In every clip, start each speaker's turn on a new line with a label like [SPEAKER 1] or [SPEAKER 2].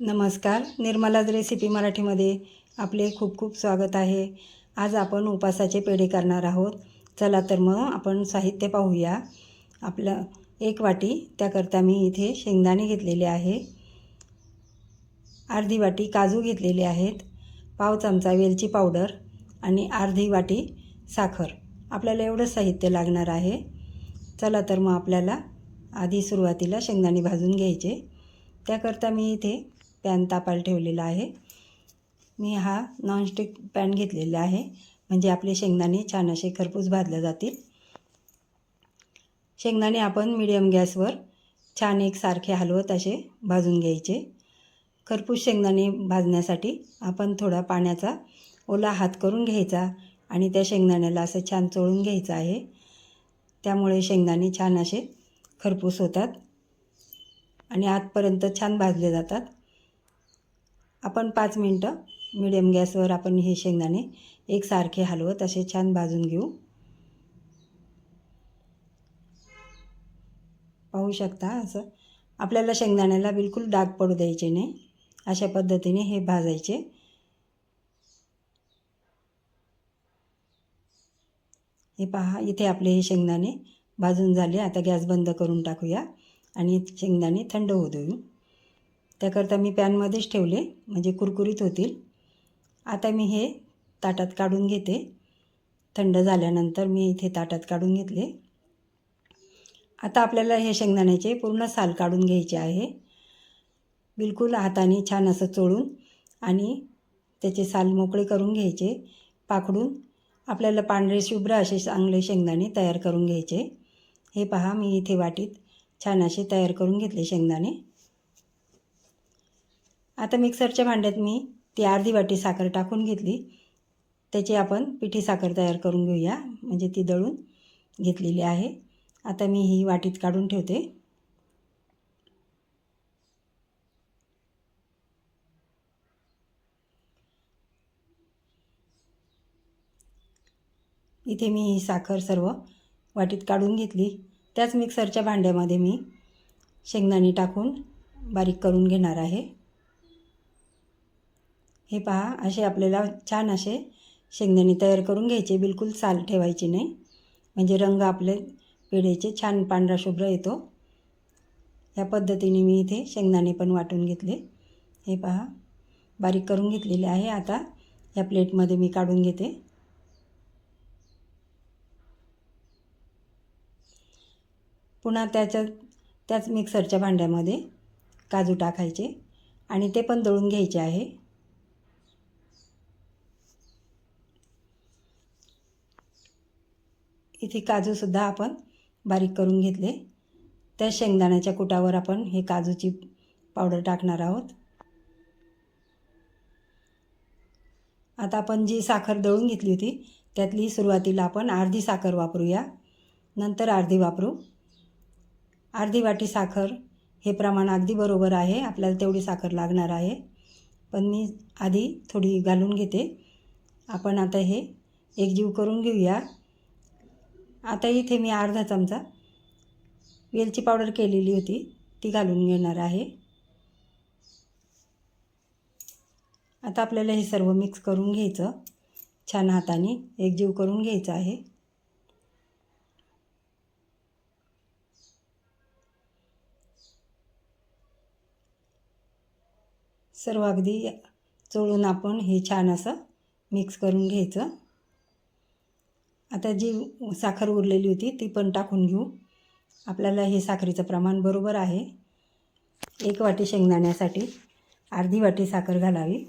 [SPEAKER 1] नमस्कार निर्मलाज रेसिपी मराठीमध्ये आपले खूप खूप स्वागत आहे. आज आपण उपासाचे पेढे करणार आहोत. चला तर मग आपण साहित्य पाहूया. आपलं एक वाटी त्याकरता मी इथे शेंगदाणे घेतलेले आहे अर्धी वाटी काजू घेतलेले आहेत. पाव चमचा वेलची पावडर आणि अर्धी वाटी साखर. आपल्याला एवढं साहित्य लागणार आहे. चला तर मग आपल्याला आधी सुरुवातीला शेंगदाणे भाजून घ्यायचे. त्याकरता मी इथे पॅन तापायला ठेवलेला आहे. मी हा नॉनस्टिक पॅन घेतलेला आहे. म्हणजे आपले शेंगदाणे छान असे खरपूस भाजले जातील. शेंगदाणे आपण मिडियम गॅसवर छान एकसारखे हलवत असे भाजून घ्यायचे. खरपूस शेंगदाणे भाजण्यासाठी आपण थोडा पाण्याचा ओला हात करून घ्यायचा आणि त्या शेंगदाण्याला असं छान चोळून घ्यायचं आहे. त्यामुळे शेंगदाणे छान असे खरपूस होतात आणि आतपर्यंत छान भाजले जातात. आपण पाच मिनटं मिडियम गॅसवर आपण हे शेंगदाणे एकसारखे हलवत असे छान भाजून घेऊ. पाहू शकता असं. आपल्याला शेंगदाण्याला बिलकुल डाग पडू द्यायचे नाही. अशा पद्धतीने हे भाजायचे. हे पहा इथे आपले हे शेंगदाणे भाजून झाले. आता गॅस बंद करून टाकूया आणि शेंगदाणे थंड होऊ देऊ. त्याकरता मी पॅनमध्येच ठेवले म्हणजे कुरकुरीत होतील. आता मी हे ताटात काढून घेते. थंड झाल्यानंतर मी इथे ताटात काढून घेतले. आता आपल्याला हे शेंगदाण्याचे पूर्ण साल काढून घ्यायचे आहे. बिलकुल हाताने छान असं चोळून आणि त्याचे साल मोकळे करून घ्यायचे. पाकडून आपल्याला पांढरे शुभ्र असे चांगले शेंगदाणे तयार करून घ्यायचे. हे पहा मी इथे वाटीत छान असे तयार करून घेतले शेंगदाणे. आता मिक्सरच्या भांड्यात मी ती अर्धी वाटी साखर टाकून घेतली. त्याची आपण पिठी साखर तयार करून घेऊया. म्हणजे ती दळून घेतलेली आहे. आता मी ही वाटीत काढून ठेवते. इथे मी ही साखर सर्व वाटीत काढून घेतली. त्याच मिक्सरच्या भांड्यामध्ये मी शेंगदाणे टाकून बारीक करून घेणार आहे. हे पहा असे आपल्याला छान असे शेंगदाणे तयार करून घ्यायचे बिलकुल साल ठेवायची नाही. म्हणजे रंग आपले पेढ्याचे छान पांढरा शुभ्र येतो. या पद्धतीने मी इथे शेंगदाणे पण वाटून घेतले. हे पहा बारीक करून घेतलेले आहे. आता या प्लेटमध्ये मी काढून घेते. पुन्हा त्याच्यात त्याच मिक्सरच्या भांड्यामध्ये काजू टाकायचे आणि ते पण दळून घ्यायचे आहे. इथे काजूसुद्धा आपण बारीक करून घेतले. त्या शेंगदाण्याच्या कुटावर आपण हे काजूची पावडर टाकणार आहोत. आता आपण जी साखर दळून घेतली होती त्यातली सुरुवातीला आपण अर्धी साखर वापरूया. नंतर अर्धी वापरू. अर्धी वाटी साखर हे प्रमाण अगदी बरोबर आहे आपल्याला तेवढी साखर लागणार आहे. पण मी आधी थोडी घालून घेते. आपण आता हे एकजीव करून घेऊया. आता इथे मी अर्धा चमचा वेलची पावडर केलेली होती ती घालून घेणार आहे. आता आपल्याला हे सर्व मिक्स करून घ्यायचं. छान हाताने एकजीव करून घ्यायचं आहे. सर्व अगदी चोळून आपण हे छान असं मिक्स करून घ्यायचं. आता जी साखर उरलेली होती ती पण टाकून घेऊ. आपल्याला हे साखरेचं प्रमाण बरोबर आहे. एक वाटी शेंगदाण्यासाठी अर्धी वाटी साखर घालावी.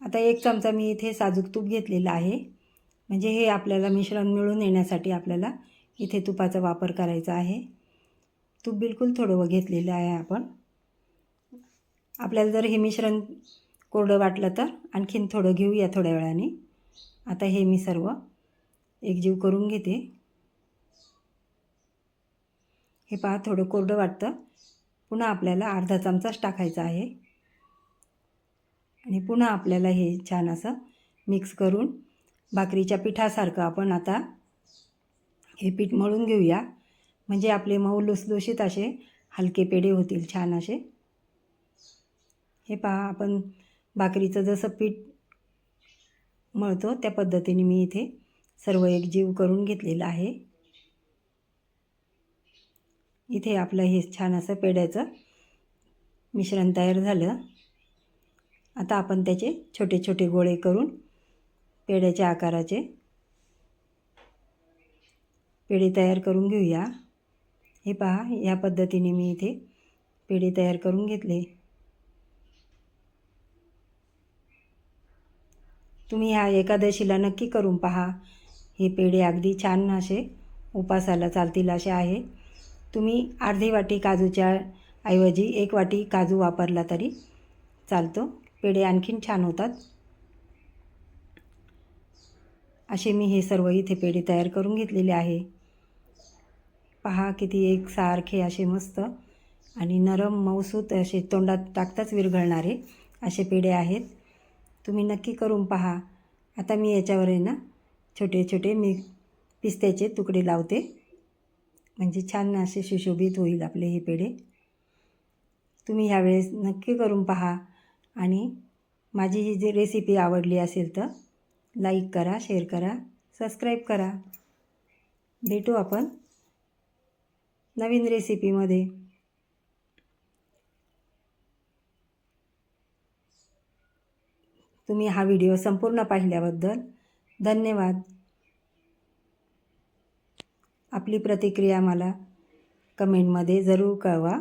[SPEAKER 1] आता एक चमचा मी इथे साजूक तूप घेतलेलं आहे. म्हणजे हे आपल्याला मिश्रण मिळून येण्यासाठी आपल्याला इथे तुपाचा वापर करायचा आहे. तूप बिलकुल थोडं घेतलेलं आहे आपण. आपल्याला जर हे मिश्रण कोरडं वाटलं तर आणखीन थोडं घेऊया थोड्या वेळाने. आता हे मी सर्व एकजीव करून घेते. हे पहा थोडं कोरडं वाटतं. पुन्हा आपल्याला अर्धा चमचाच टाकायचा आहे. आणि पुन्हा आपल्याला हे छान असं मिक्स करून भाकरीच्या पिठासारखं आपण आता हे पीठ मळून घेऊया. म्हणजे आपले मऊ लुसलुशीत असे हलके पेढे होतील छान असे. हे पहा आपण भाकरीचं जसं पीठ मळतो त्या पद्धतीने मी इथे सर्व एकजीव करून घेतलेलं आहे. इथे आपलं हे छान असं पेड्याचं मिश्रण तयार झालं. आता आपण त्याचे छोटे छोटे गोळे करून पेड्याच्या आकाराचे पेढे तयार करून घेऊया. हे पहा या पद्धतीने मी इथे पेढे तयार करून घेतले. तुम्ही ह्या एकादशीला नक्की करून पहा. हे पेढे अगदी छान असे उपासाला चालतील असे आहे. तुम्ही अर्धी वाटी काजूच्या ऐवजी एक वाटी काजू वापरला तरी चालतो. पेढे आणखीन छान होतात. असे मी हे सर्व इथे पेढे तयार करून घेतलेले आहे. पहा किती एकसारखे असे मस्त आणि नरम मऊसूत असे तोंडात टाकताच विरघळणारे असे पेढे आहेत. तुम्ही नक्की करून पहा. आता मी याच्यावर आहे ना छोटे छोटे मी पिस्त्याचे तुकडे लावते. म्हणजे छान असे सुशोभित होईल आपले हे पेढे. तुम्ही ह्यावेळेस नक्की करून पहा आणि माझी ही जी रेसिपी आवडली असेल तर लाईक करा शेअर करा सबस्क्राईब करा. भेटू आपण नवीन रेसिपीमध्ये तुम्ही हा व्हिडिओ संपूर्ण पाहिल्याबद्दल धन्यवाद. आपली प्रतिक्रिया मला कमेंटमध्ये जरूर कळवा.